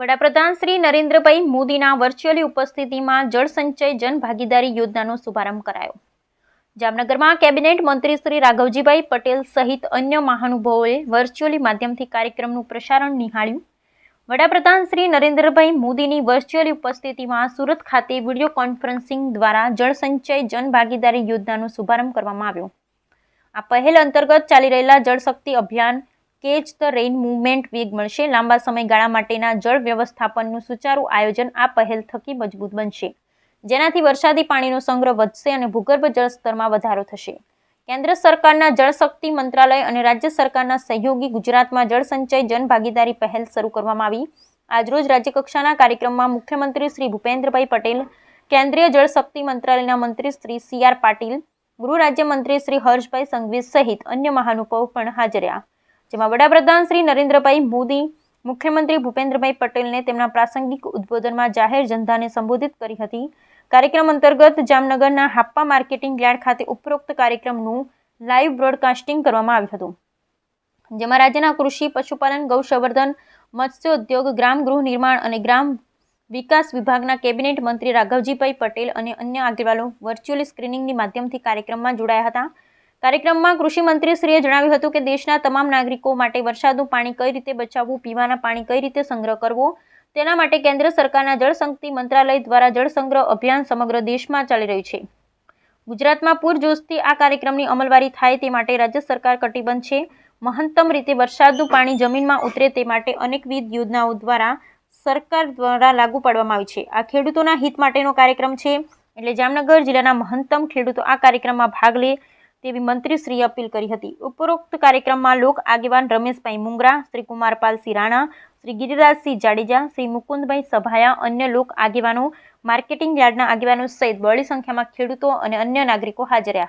વડાપ્રધાન શ્રી નરેન્દ્રભાઈ મોદીના વર્ચ્યુઅલી ઉપસ્થિતિમાં જળસંચય જન ભાગીદારી યોજનાનો શુભારંભ કરાયો. જામનગરમાં કેબિનેટ મંત્રી શ્રી રાઘવજીભાઈ પટેલ સહિત અન્ય મહાનુભાવોએ વર્ચ્યુઅલી માધ્યમથી કાર્યક્રમનું પ્રસારણ નિહાળ્યું. વડાપ્રધાન શ્રી નરેન્દ્રભાઈ મોદીની વર્ચ્યુઅલી ઉપસ્થિતિમાં સુરત ખાતે વીડિયો કોન્ફરન્સિંગ દ્વારા જળસંચય જન ભાગીદારી યોજનાનો શુભારંભ કરવામાં આવ્યો. આ પહેલ અંતર્ગત ચાલી રહેલા જળશક્તિ અભિયાન કેચ ધ રેઇન મુવમેન્ટ વેગ મળશે. લાંબા સમયગાળા માટેના જળ વ્યવસ્થાપનનું સુચારું આયોજન આ પહેલ થકી મજબૂત બનશે. જેનાથી વરસાદી પાણીનો સંગ્રહ વધશે અને ભૂગર્ભ જળસ્તરમાં વધારો થશે. કેન્દ્ર સરકારના જળશક્તિ મંત્રાલય અને રાજ્ય સરકારના સહયોગી ગુજરાતમાં જળસંચય સંચય જનભાગીદારી પહેલ શરૂ કરવામાં આવી. આજરોજ રાજ્યકક્ષાના કાર્યક્રમમાં મુખ્યમંત્રી શ્રી ભૂપેન્દ્રભાઈ પટેલ, કેન્દ્રીય જળશક્તિ મંત્રાલયના મંત્રી શ્રી સી આર પાટીલ, ગૃહ રાજ્યમંત્રી શ્રી હર્ષભાઈ સંઘવી સહિત અન્ય મહાનુભાવો પણ હાજર જેમાં વડાપ્રધાન શ્રી નરેન્દ્રભાઈ મોદી, મુખ્યમંત્રી ભૂપેન્દ્રભાઈ પટેલને તેમના પ્રાસંગિક ઉદ્બોધનમાં જાહેર જનતાને સંબોધિત કરી હતી. કાર્યક્રમ અંતર્ગત જામનગરના હાપ્પા માર્કેટિંગ યાર્ડ ખાતે ઉપરોક્ત કાર્યક્રમનું લાઈવ બ્રોડકાસ્ટિંગ કરવામાં આવ્યું હતું. જેમાં રાજ્યના કૃષિ, પશુપાલન, ગૌસંવર્ધન, મત્સ્ય ઉદ્યોગ, ગ્રામ ગૃહ નિર્માણ અને ગ્રામ વિકાસ વિભાગના કેબિનેટ મંત્રી રાઘવજીભાઈ પટેલ અને અન્ય આગેવાનો વર્ચ્યુઅલી સ્ક્રીનિંગની માધ્યમથી કાર્યક્રમમાં જોડાયા હતા. કાર્યક્રમમાં કૃષિ મંત્રીશ્રીએ જણાવ્યું હતું કે દેશના તમામ નાગરિકો માટે વરસાદનું પાણી કઈ રીતે બચાવવું, પીવાના પાણી કઈ રીતે સંગ્રહ કરવો, તેના માટે કેન્દ્ર સરકારના જળશક્તિ મંત્રાલય દ્વારા જળસંગ્રહ અભિયાન સમગ્ર દેશમાં ચાલી રહ્યું છે. ગુજરાતમાં પૂરજોશથી આ કાર્યક્રમની અમલવારી થાય તે માટે રાજ્ય સરકાર કટિબદ્ધ છે. મહત્તમ રીતે વરસાદનું પાણી જમીનમાં ઉતરે તે માટે અનેકવિધ યોજનાઓ દ્વારા સરકાર દ્વારા લાગુ પાડવામાં આવી છે. આ ખેડૂતોના હિત માટેનો કાર્યક્રમ છે. એટલે જામનગર જિલ્લાના મહત્તમ ખેડૂતો આ કાર્યક્રમમાં ભાગ લે. તેવી મંત્રીશ્રીએ અપીલ કરી હતી. ઉપરોક્ત કાર્યક્રમમાં લોક આગેવાન રમેશભાઈ મુંગરા, શ્રી કુમારપાલસિંહ રાણા શ્રી ગિરિરાજસિંહ જાડેજા, શ્રી મુકુંદભાઈ સભાયા, અન્ય લોક આગેવાનો, માર્કેટિંગ યાર્ડના આગેવાનો સહિત બહોળી સંખ્યામાં ખેડૂતો અને અન્ય નાગરિકો હાજર રહ્યા.